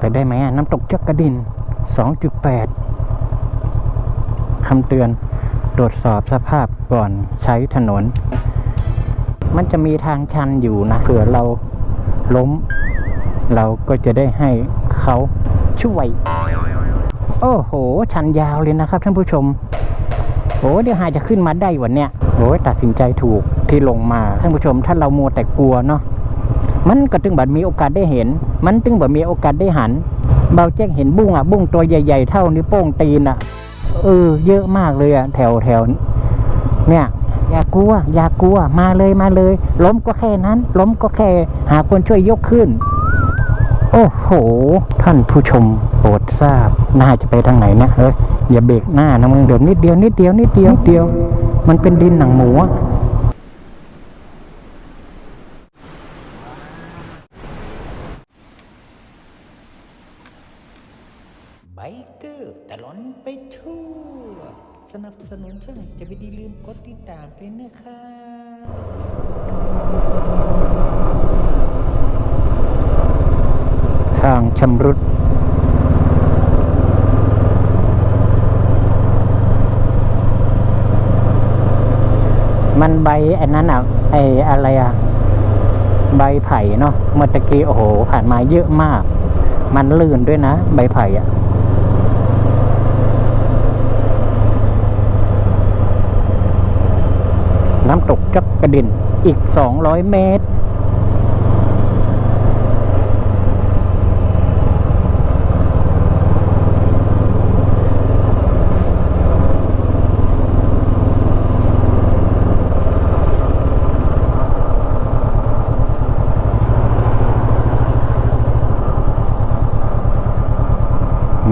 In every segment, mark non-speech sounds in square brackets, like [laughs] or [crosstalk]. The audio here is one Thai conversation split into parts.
ไปได้ไหมน้ำตกจักกระดิน 2.8 คำเตือนตรวจสอบสภาพก่อนใช้ถนน มันจะมีทางชันอยู่นะเผื่อเราล้ม เราก็จะได้ให้เขาช่วย โอ้โห ชันยาวเลยนะครับท่านผู้ชมโอ้เดี๋ยวหาจะขึ้นมาได้วันเนี้ยโอ้ยตัดสินใจถูกที่ลงมาท่านผู้ชมถ้าเรามัวแต่กลัวเนาะ มันก็ตึงบัดมีโอกาสได้เห็น มันตึงบัดมีโอกาสได้หัน เบาแจ้งเห็นบุ้งอะบุ้งตัวใหญ่ ๆ เท่านิ้วโป้งตีนอะ เออ เยอะมากเลยอะแถวแถวเนี่ยอย่ากลัว อย่ากลัวมาเลยมาเลย ล้มก็แค่นั้น ล้มก็แค่ หาคนช่วยยกขึ้น โอ้โห ท่านผู้ชมโปรดทราบน่าจะไปทางไหนนะเฮ้ยอย่าเบรกหน้านะมึงเดี๋ยวนิดเดียวนิดเดียวนิดเดียวนิดเดียว มันเป็นดินหนังหมูอะ ด้วยนะคะทางชำรุดมันใบอันนั้นอะไออะไรอะ ใบไผ่เนาะเมื่อตะกี้โอ้โห ผ่านมาเยอะมาก มันลื่นด้วยนะ ใบไผ่อะ น้ำตกจักกระดินอีก 200 เมตร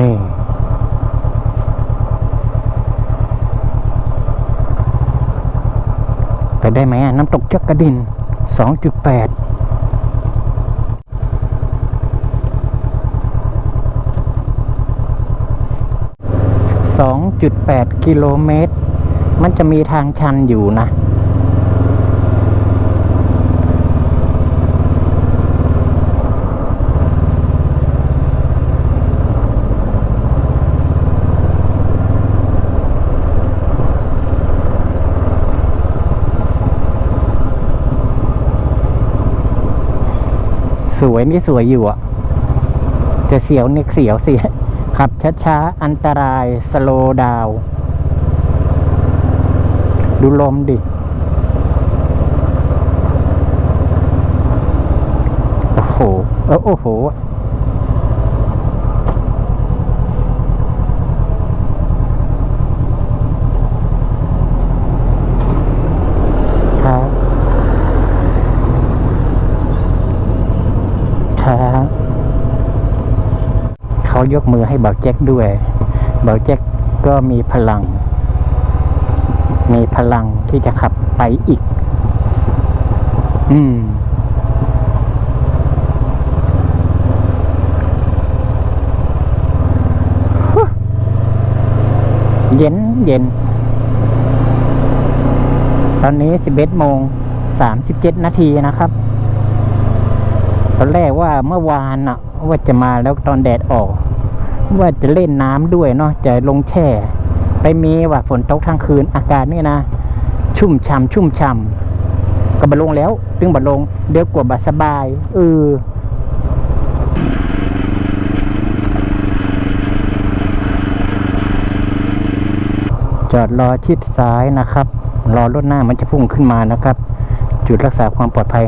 นี่ ได้ไหมน้ำตกจักกระดิน 2.8 2.8 กิโลเมตร มันจะมีทางชันอยู่นะ สวยนี่สวยอยู่อะจะเสียวนิกเสียวเสียขับช้าๆ อันตรายสโลดาว ดูลมดิ โอ้โหเออโอ้โห ครับ ครับเขา ยกมือให้เบาแจ็คด้วย เบาแจ็คก็มีพลัง มีพลังที่จะขับไปอีก อืมเย็นเย็น ตอนนี้11โมง37นาทีนะครับ ตอนแรกว่าเมื่อวานน่ะว่าจะมาแล้วตอนแดดออก ว่าจะเล่นน้ำด้วยเนาะจะลงแช่ ไปมีว่าฝนตกทั้งคืนอากาศนี่นะ ชุ่มช่ำชุ่มช่ำก็บาลงแล้วตึงบาลงเดี๋ยวกว่าบาสบายเออจอดรอชิดซ้ายนะครับ รอรถหน้ามันจะพุ่งขึ้นมานะครับ จุดรักษาความปลอดภัย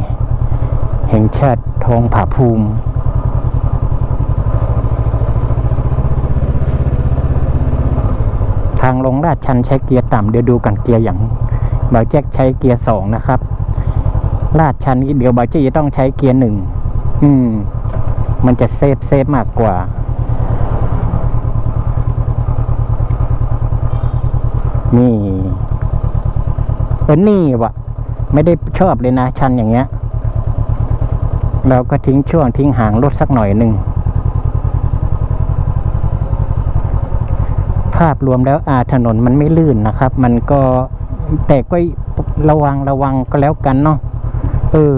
แห่งชาติทองผาภูมิ ทางลงลาดชันใช้เกียร์ต่ำเดี๋ยวดูกันเกียร์อย่างบาแจ็คใช้เกียร์สองนะครับ ลาดชันนี้เดี๋ยวบาแจ็คจะต้องใช้เกียร์หนึ่งอืม มันจะเซฟเซฟมากกว่า นี่เออนี่วะไม่ได้ชอบเลยนะชันอย่างเงี้ย เราก็ทิ้งช่วงทิ้งห่างรถสักหน่อยหนึ่ง ภาพรวมแล้วอาถนนมันไม่ลื่นนะครับ มันก็แต่ก็ระวังระวังก็แล้วกันเนาะเออ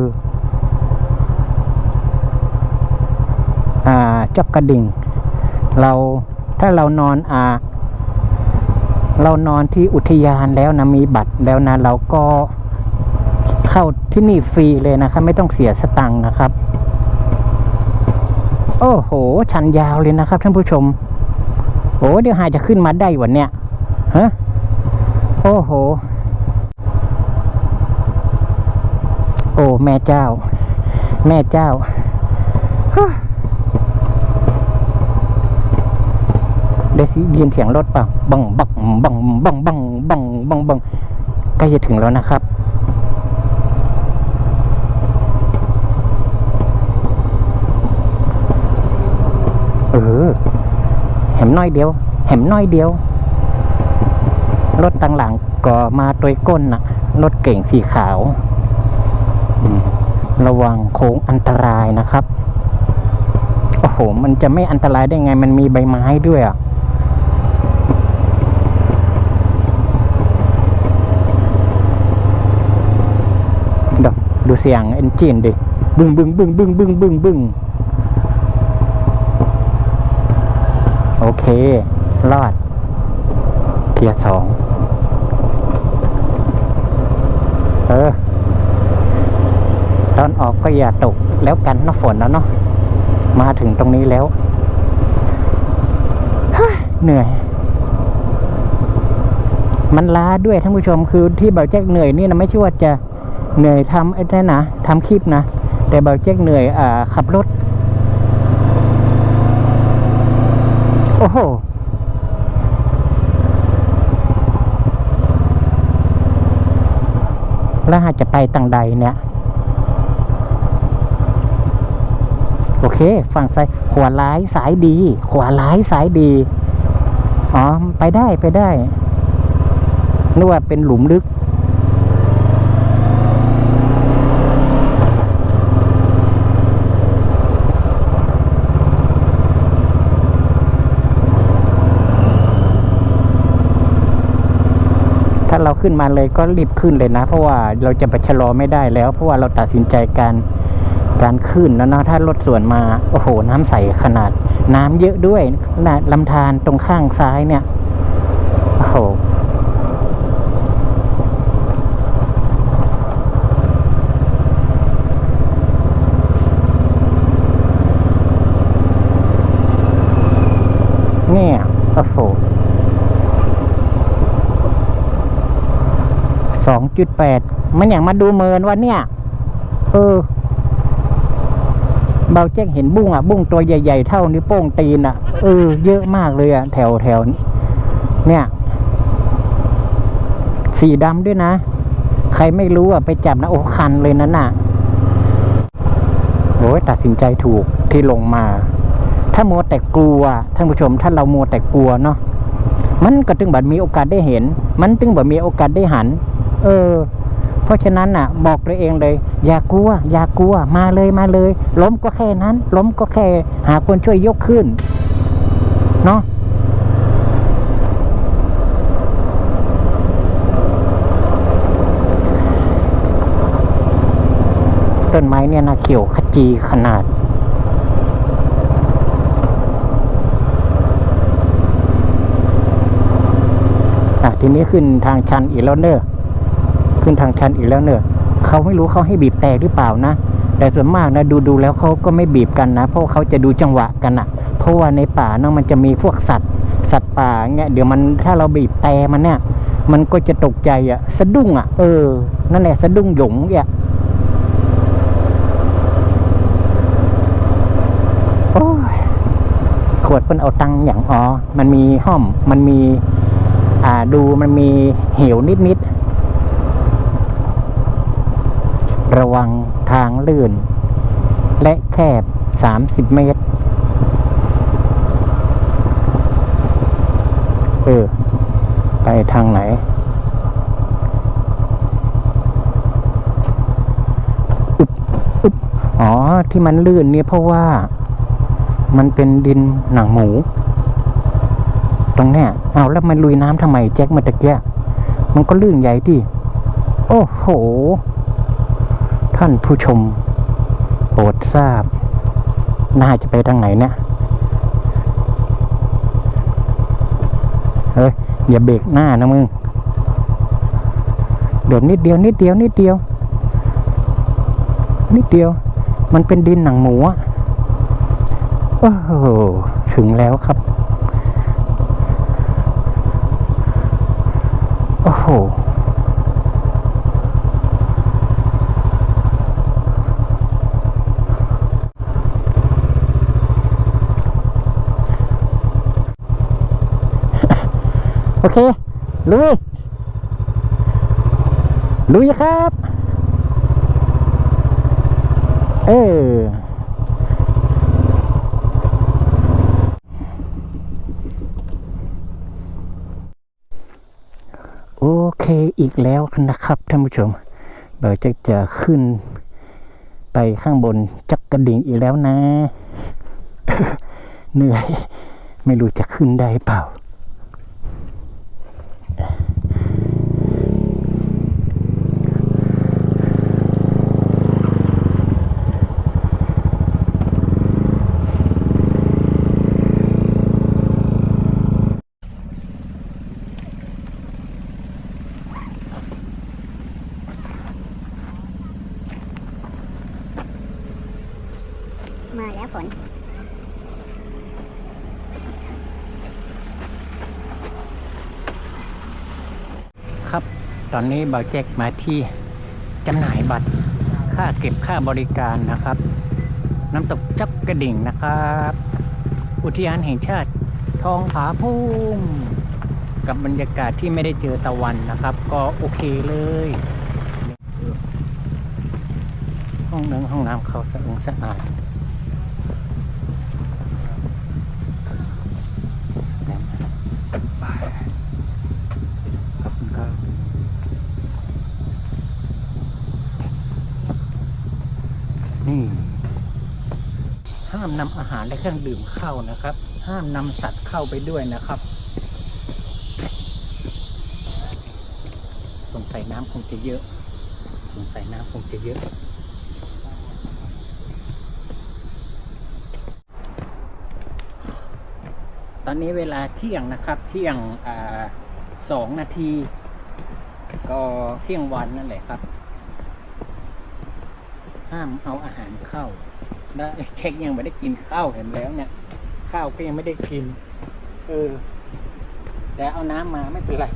อ่าจอกกระดิ่ง เราถ้าเรานอนอ่า เรานอนที่อุทยานแล้วนะมีบัตรแล้วนะ เราก็เข้าที่นี่ฟรีเลยนะครับ ไม่ต้องเสียสตังค์นะครับ โอ้โห ชันยาวเลยนะครับท่านผู้ชม โอ้เดี๋ยวหายจะขึ้นมาได้วันเนี้ยฮะโอ้โห โอ้แม่เจ้า แม่เจ้าได้ยินเสียงรถเปล่าบังบังบังบังบังบังบังบังใกล้จะถึงแล้วนะครับเออ แหมน้อยเดียว แหมน้อยเดียว รถตังหลังก็มาตัวก้นน่ะรถเก่งสีขาว ระวังโค้งอันตรายนะครับ โอ้โห มันจะไม่อันตรายได้ไง มันมีใบไม้ด้วยอะดูเสียงเอนจินดิ บึ้งบึ้งบึ้งบึ้งบึ้งบึ้งบึ้ง อเค รอด เกียร์สอง เออ ตอนออกก็อย่าตกแล้วกันนะฝนแล้วเนาะ มาถึงตรงนี้แล้ว เหนื่อย มันล้าด้วยท่านผู้ชมคือที่เบาแจ็คเหนื่อยนี่นะไม่ใช่ว่าจะเหนื่อยทำไอ้นั่นนะทำคลิปนะ แต่เบาแจ็คเหนื่อยอ่าขับรถ อ้โหแล้วหากจะไปตังใดเนี่ย โอเค ฝั่งซ้ายขวาร้ายสายดี ขวาร้ายสายดี อ๋อ ไปได้ไปได้นึกว่าเป็นหลุมลึกาเราขึ้นมาเลยก็รีบขึ้นเลยนะ เพราะว่าเราจะไปชะลอไม่ได้แล้ว เพราะว่าเราตัดสินใจการการขึ้นแล้วนะถ้ารถสวนมาโอ้โห น้ำใสขนาด น้ำเยอะด้วยขนาดลำธารตรงข้างซ้ายเนี่ยโอ้โหเนี่ยโอ้โห สองจุดแปดมันอย่างมาดูเมินว่าเนี่ย เออ เบาแจ้งเห็นบุ้งอะ บุ้งตัวใหญ่ ๆ เท่านิ้วโป้งตีนอะ เออ เยอะมากเลยอะ แถวแถวเนี่ย สีดำด้วยนะ ใครไม่รู้อะ ไปจับนะ โอ้คันเลยนั่นน่ะโอ้ยตัดสินใจถูกที่ลงมา ถ้ามัวแต่กลัวท่านผู้ชม ถ้าเรามัวแต่กลัวเนาะมันก็ตึงบัดมีโอกาสได้เห็น มันตึงบัดมีโอกาสได้หัน เออ เพราะฉะนั้นน่ะ บอกตัวเองเลย อย่ากลัว อย่ากลัว มาเลยมาเลย ล้มก็แค่นั้น ล้มก็แค่ หาคนช่วยยกขึ้น เนาะต้นไม้เนี่ยนะเขียวขจีขนาดอะทีนี้ขึ้นทางชันอีกแล้วเนอะ ขึ้นทางชันอีกแล้วเนอะเขาไม่รู้เขาให้บีบแต่หรือเปล่านะ แต่ส่วนมากนะดูดูแล้วเขาก็ไม่บีบกันนะ เพราะเขาจะดูจังหวะกันอะเพราะว่าในป่าเนาะมันจะมีพวกสัตว์ สัตว์ป่าเงี้ยเดี๋ยวมันถ้าเราบีบแต่มันเนี่ย มันก็จะตกใจอะสะดุ้งอะเออนั่นแหละสะดุ้งหยงเนี่ยโอ้ยขวดเพิ่นเอาตังอย่างอ๋อ มันมีห้อม มันมี อ่า ดูมันมีเหวนิดๆ ระวังทางลื่น และแคบ 30 เมตร เออ ไปทางไหน อึบอึบอ๋อ ที่มันลื่นเนี่ยเพราะว่า มันเป็นดินหนังหมู ตรงเนี้ยเอาแล้วมันลุยน้ำทำไมแจ็คเมื่อตะเกียมันก็ลื่นใหญ่ดิ โอ้โห ท่านผู้ชม โปรดทราบ น่าจะไปทางไหนเนี่ยเฮ้ยอย่าเบรกหน้านะมึงเดี๋ยวนิดเดียวนิดเดียวนิดเดียว นิดเดียว มันเป็นดินหนังหมูอะโอ้โหถึงแล้วครับ อเค ลุย ลุยครับ เออโอเคอีกแล้วนะครับท่านผู้ชมเดี๋ยวจะจะขึ้นไปข้างบนจักกระดิ่งอีกแล้วนะ เหนื่อย ไม่รู้จะขึ้นได้เปล่า Yeah. [laughs] อนนี้บาแจ็คมาที่จำหน่ายบัตรค่าเก็บค่าบริการนะครับ น้ำตกจับกระดิ่งนะครับ อุทยานแห่งชาติทองผาภูมิกับบรรยากาศที่ไม่ได้เจอตะวันนะครับ ก็โอเคเลย ห้องน้ำห้องน้ำเขาสะอาดสะอาดขอบคุณครับ นี่ ห้ามนำอาหารและเครื่องดื่มเข้านะครับ ห้ามนำสัตว์เข้าไปด้วยนะครับสงสัยน้ำคงจะเยอะสงสัยน้ำคงจะเยอะ ตอนนี้เวลาเที่ยงนะครับเที่ยงอสองนาที ก็เที่ยงวันนั่นแหละครับ ห้ามเอาอาหารเข้า แล้วไอ้เช็คยังไม่ได้กินข้าวเห็นแล้วเนี่ย ข้าวก็ยังไม่ได้กิน เออ แต่เอาน้ำมาไม่เป็นไร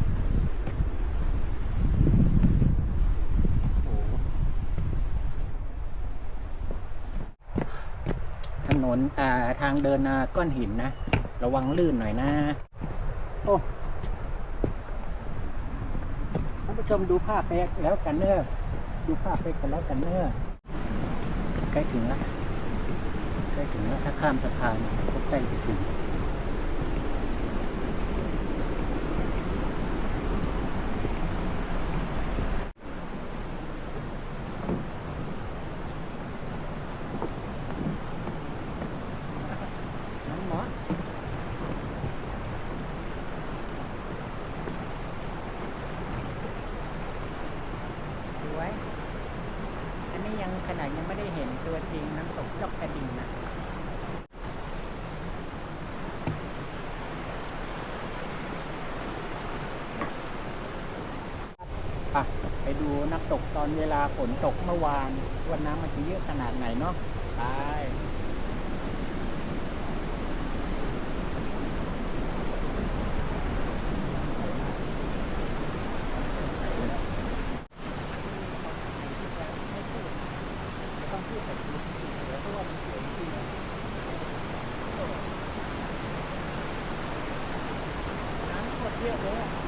โอถนนอ่าทางเดินอ่าก้อนหินนะ ระวังลื่นหน่อยนะ โอ้ท่านผู้ชมดูภาพไปแล้วกันเนอะดูภาพไปกันแล้วกันเนอะใกล้ถึงแล้ว ล้ถึงแล้วถ้าข้ามสะพานก็ใกล้จะถึงน้ำหมอสวย นี่ยังขนาดยังไม่ได้เห็นตัวจริงน้ำตกยอกกระดิ่งนะไปดูน้ำตกตอนเวลาฝนตกเมื่อวานวันน้ำมันจะเยอะขนาดไหนเนาะไป เรียบเลย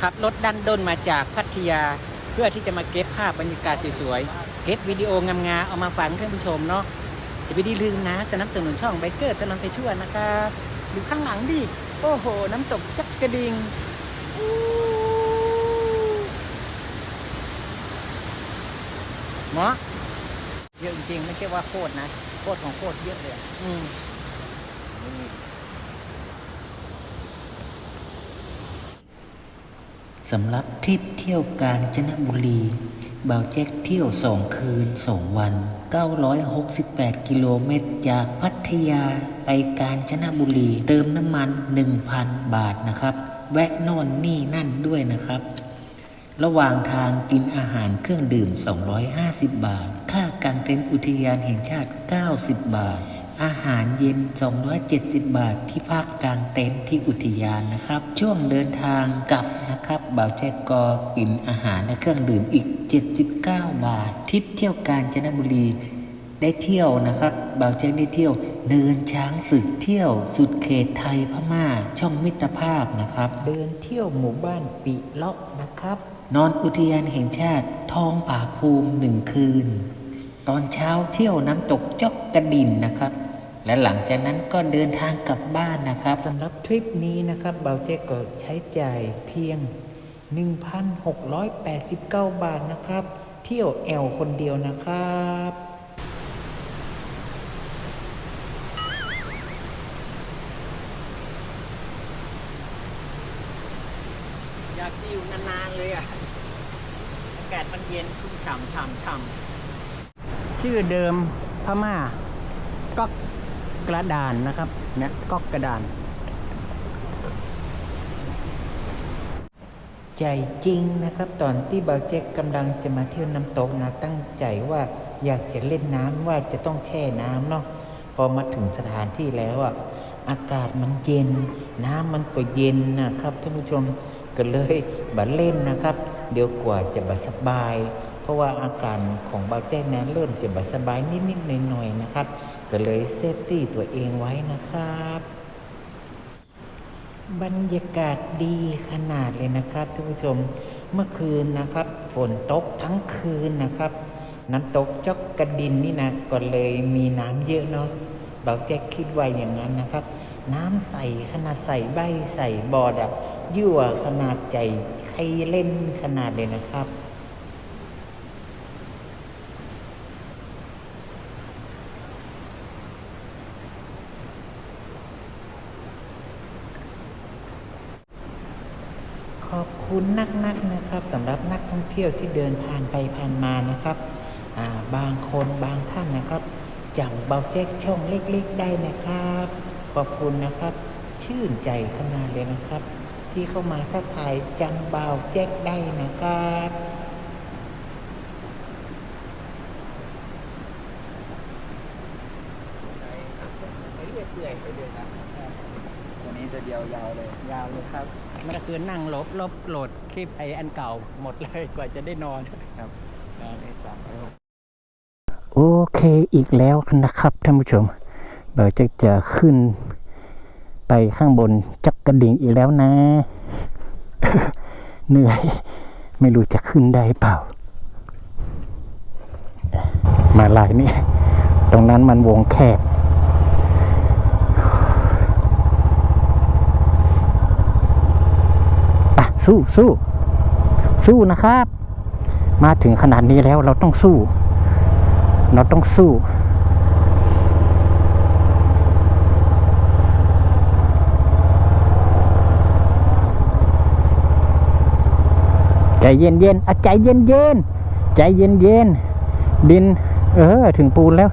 ขับรถดันด้นมาจากพัทยา เพื่อที่จะมาเก็บภาพบรรยากาศสวยๆ เก็บวิดีโองามๆเอามาฝากท่านผู้ชมเนาะ จะไม่ได้ลืมนะสนับสนุนช่องไบเกอร์ตลอดไปทั่วนะครับดูข้างหลังดิ โอ้โห น้ำตกจักกระดิงอู้หมอเยอะจริงๆ ไม่ใช่ว่าโคตรนะ โคตรของโคตรเยอะเลยอะอืม สำหรับทริปเที่ยวกาญจนบุรีบ่าวแจ็คเที่ยวสองคืนสองวัน 968 กิโลเมตร จากพัทยาไปกาญจนบุรี เติมน้ำมัน 1,000 บาทนะครับ แวะโน่นนี่นั่นด้วยนะครับ ระหว่างทางกินอาหารเครื่องดื่ม 250 บาท ค่ากางเต็นท์อุทยานแห่งชาติ 90 บาท อาหารเย็น 270 บาทที่พักกางเต็นท์ที่อุทยานนะครับ ช่วงเดินทางกลับนะครับบ่าวแจกก็กินอาหารและเครื่องดื่มอีก 79 บาททริปเที่ยวกาญจนบุรีได้เที่ยวนะครับบ่าวแจ็คได้เที่ยว เดินช้างศึกเที่ยว สุดเขตไทยพม่า ช่องมิตรภาพนะครับ เดินเที่ยวหมู่บ้านปิเลาะนะครับ นอนอุทยานแห่งชาติทองป่าภูมิหนึ่งคืน ตอนเช้าเที่ยวน้ำตกจอกกระดินนะครับ และหลังจากนั้นก็เดินทางกลับบ้านนะครับสำหรับทริปนี้นะครับเบาเจ๊ก็ใช้จ่ายเพียง 1,689 บาทนะครับ เที่ยวแอลคนเดียวนะครับอยากจะอยู่นานๆเลยอะ อากาศมันเย็นชุ่มฉ่ำฉ่ำฉ่ำชื่อเดิมพม่าก๊อ กระดานนะครับเนี่ยก๊อกระดาน ใจจริงนะครับ ตอนที่บาเจ๊กกำลังจะมาเที่ยวน้ำตกนะตั้งใจว่าอยากจะเล่นน้ำว่าจะต้องแช่น้ำเนาะพอมาถึงสถานที่แล้วอะอากาศมันเย็น น้ำมันก็เย็นนะครับท่านผู้ชมก็เลยบัเล่นนะครับ เดี๋ยวกว่าจะบัสบาย เพราะว่าอาการของบาวแจ๊กนั้นเริ่มจะบัสบายนิดๆหน่อยๆนะครับ ก็เลยเซฟตี้ตัวเองไว้นะครับ บรรยากาศดีขนาดเลยนะครับท่านผู้ชมเมื่อคืนนะครับ ฝนตกทั้งคืนนะครับ น้ำตกจอกกระดินนี่นะก็เลยมีน้ำเยอะเนาะเบาแจ็คคิดไว้อย่างนั้นนะครับ น้ำใสขนาดใสใบใส่บอดอะยั่วขนาดใจใครเล่นขนาดเลยนะครับ ขอบ คุณนักๆนะครับสำหรับนักท่องเที่ยวที่เดินผ่านไปผ่านมานะครับาบางคนบางท่านนะครับจำเบาแจ็คช่องเล็กๆ ได้นะครับ ขอบคุณนะครับ ชื่นใจขนาดเลยนะครับ ที่เข้ามาทักทายจำเบาแจ็คได้นะครับเรื่อยๆไปเรื่อยครับ ตัวนี้จะเดียวยาวเลย ยาวเลยครับเมื่อคืนนั่งลบลบโหลดคลิปไออันเก่าหมดเลยกว่าจะได้นอนครับนอนได้สามโอเคอีกแล้วนะครับท่านผู้ชมเดี๋ยวจะจะขึ้นไปข้างบนจักกระดิ่งอีกแล้วนะ เหนื่อย ไม่รู้จะขึ้นได้เปล่า มาลายนี่ตรงนั้นมันวงแคบ อะ สู้สู้สู้นะครับ มาถึงขนาดนี้แล้วเราต้องสู้ เราต้องสู้ ใจเย็นเย็นอใจเย็นเย็นใจเย็นเย็นดิน เออ ถึงปูนแล้ว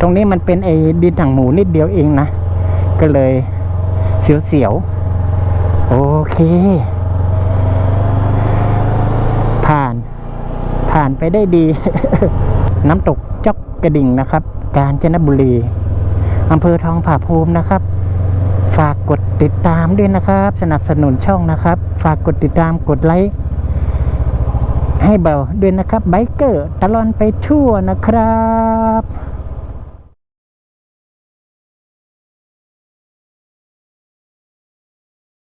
ตรงนี้มันเป็นไอ้ดินหนังหมูนิดเดียวเองนะ ก็เลยเสียวๆโอเค ผ่าน ผ่านไปได้ดี น้ำตกจอกกระดิ่งนะครับ กาญจนบุรีอำเภอทองผาภูมินะครับ ฝากกดติดตามด้วยนะครับ สนับสนุนช่องนะครับ ฝากกดติดตามกดไลค์ให้เบาด้วยนะครับไบเกอร์ตลอนไปทั่วนะครับ